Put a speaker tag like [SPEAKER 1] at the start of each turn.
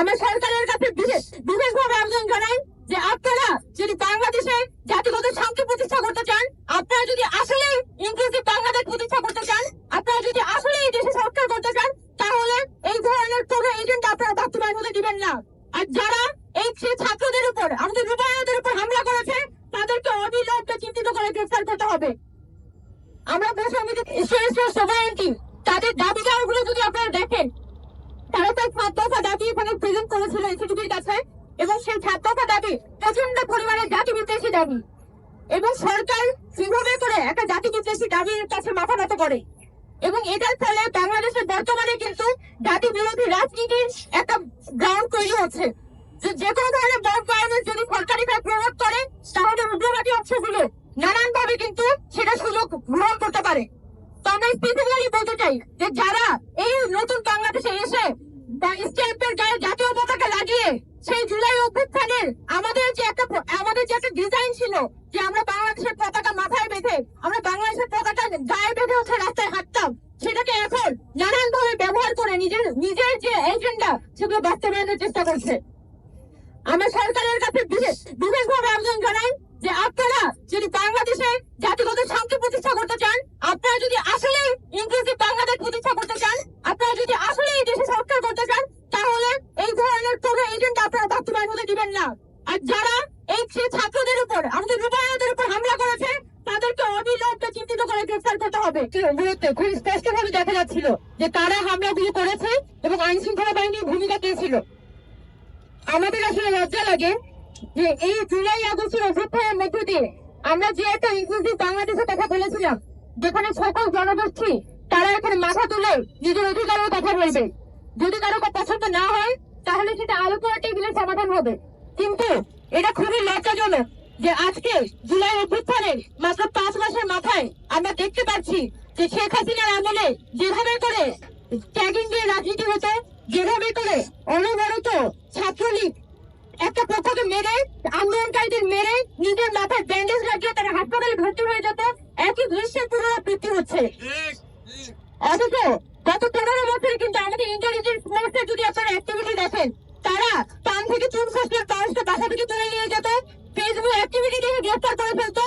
[SPEAKER 1] আমরা সরকারের কাছে বিশেষ, বিশেষভাবে আবেদন জানাই যে আপনারা যদি বাংলাদেশে জাতিগত শান্তি প্রতিষ্ঠা করতে চান, আপনারা যদি আসলে ইনক্লুসিভ বাংলাদেশ প্রতিষ্ঠা করতে চান, আপনারা যদি আসলে এই দেশে সরকার করতে চান, তাহলে এই ধরনের কোন এজেন্ট আপনারা বাস্তবায়ন হতে দিবেন না। আর যারা এই ছাত্রদের উপর, আমাদের রূপায়ণদের উপর হামলা করেছে, তাদেরকে অবিলম্বে চিন্তিত করে গ্রেফতার করতে হবে। আমরা বৈষম্যদের স্টুডেন্টস সোসাইটি তাদের দাবি দাওয়াগুলো যদি আপনারা দেখেন এখানে প্রেজেন্ট করেছিল এসিডিবির কাছে এবং সেই দফা দাবি প্রচণ্ড পরিমাণে জাতি বিদ্বেষী দাবি। এবং সরকার কীভাবে করে একটা জাতি বিদ্বেষী দাবির কাছে মাথা নত করে? এবং এটার ফলে বাংলাদেশের বর্তমানে কিন্তু জাতি বিরোধী রাজনীতির একটা গ্রাউন্ড তৈরি হচ্ছে। যে কোনো ধরনের বড় কারণে যদি সরকারিভাবে প্রয়োগ করে, তাহলে উগ্রবাদী অংশগুলো নানান ভাবে কিন্তু সেটা সুযোগ গ্রহণ করতে পারে। তো আমরা স্পেসিফিক্যালি বলতে চাই যে যারা এই অভ্যুত্থানের আমাদের যে একটা আমাদের যে একটা ডিজাইন ছিল যে আমরা বাংলাদেশের পতাকা মাথায় বেঁধে, আমরা বাংলাদেশের পতাকা গায়ে বেঁধে হচ্ছে রাস্তায় হাঁটতাম, সেটাকে এখন নানান ভাবে ব্যবহার করে নিজের নিজের যে এজেন্ডা সেগুলো বাস্তবায়নের চেষ্টা করছে। আমরা সরকারের কাছে বিশেষ, বিশেষভাবে আবেদন জানাই যে আপনারা যদি বাংলাদেশে জাতিগত শান্তি প্রতিষ্ঠা করতে চান, আপনারা যদি আসলে ইনক্লুসিভ বাংলাদেশ প্রতিষ্ঠা করতে চান, আপনারা যদি আসলে এই দেশে সংস্কার করতে চান, তাহলে এই ধরনের কোন এজেন্ট আপনারা হতে দিবেন না। আর যারা এই ছাত্রদের উপর, আমাদের রূপায়ণদের উপর হামলা করেছে, তাদেরকে অবিলম্বে চিহ্নিত করে গ্রেফতার করতে হবে। খুব স্পষ্টভাবে দেখা যাচ্ছিল যে কারা হামলাগুলো করেছে এবং আইন শৃঙ্খলা বাহিনীর ভূমিকা কে ছিল। আমাদের আসলে লজ্জা লাগে যে এই জুলাই আগস্টের অভ্যুত্থানের মধ্য দিয়ে আমরা যে একটা ইনক্লুসিভ বাংলাদেশের কথা বলেছিলাম, যেখানে সকল জনগোষ্ঠী তারা এখানে মাথা তুলে নিজের অধিকারের কথা বলবে। যদি কারও পছন্দ না হয় তাহলে সেটা আলো আলোচনা টেবিলের সমাধান হবে। কিন্তু এটা খুবই লজ্জাজনক যে আজকে জুলাই অভ্যুত্থানের মাত্র পাঁচ মাসের মাথায় আমরা দেখতে পাচ্ছি যে শেখ হাসিনার আমলে যেভাবে করে ট্যাগিং দিয়ে রাজনীতি হতো যেভাবে করে অনবরত ছাত্রলীগ একটা পক্ষকে মেরে আন্দোলনকারীদের মেরে নিজের মাথায় ব্যান্ডেজ লাগিয়ে তারা হাসপাতালে ভর্তি হয়ে যেত একই দৃশ্যের পুনরাবৃত্তি হচ্ছে। অথচ গত পনেরো বছরে কিন্তু আমাদের ইন্টেলিজেন্স যদি আপনারা অ্যাক্টিভিটি দেখেন, তারা পান থেকে চুন খসলে মানুষকে বাসা থেকে তুলে নিয়ে যেত ফেসবুক অ্যাক্টিভিটি দেখে গ্রেফতার করে ফেলতো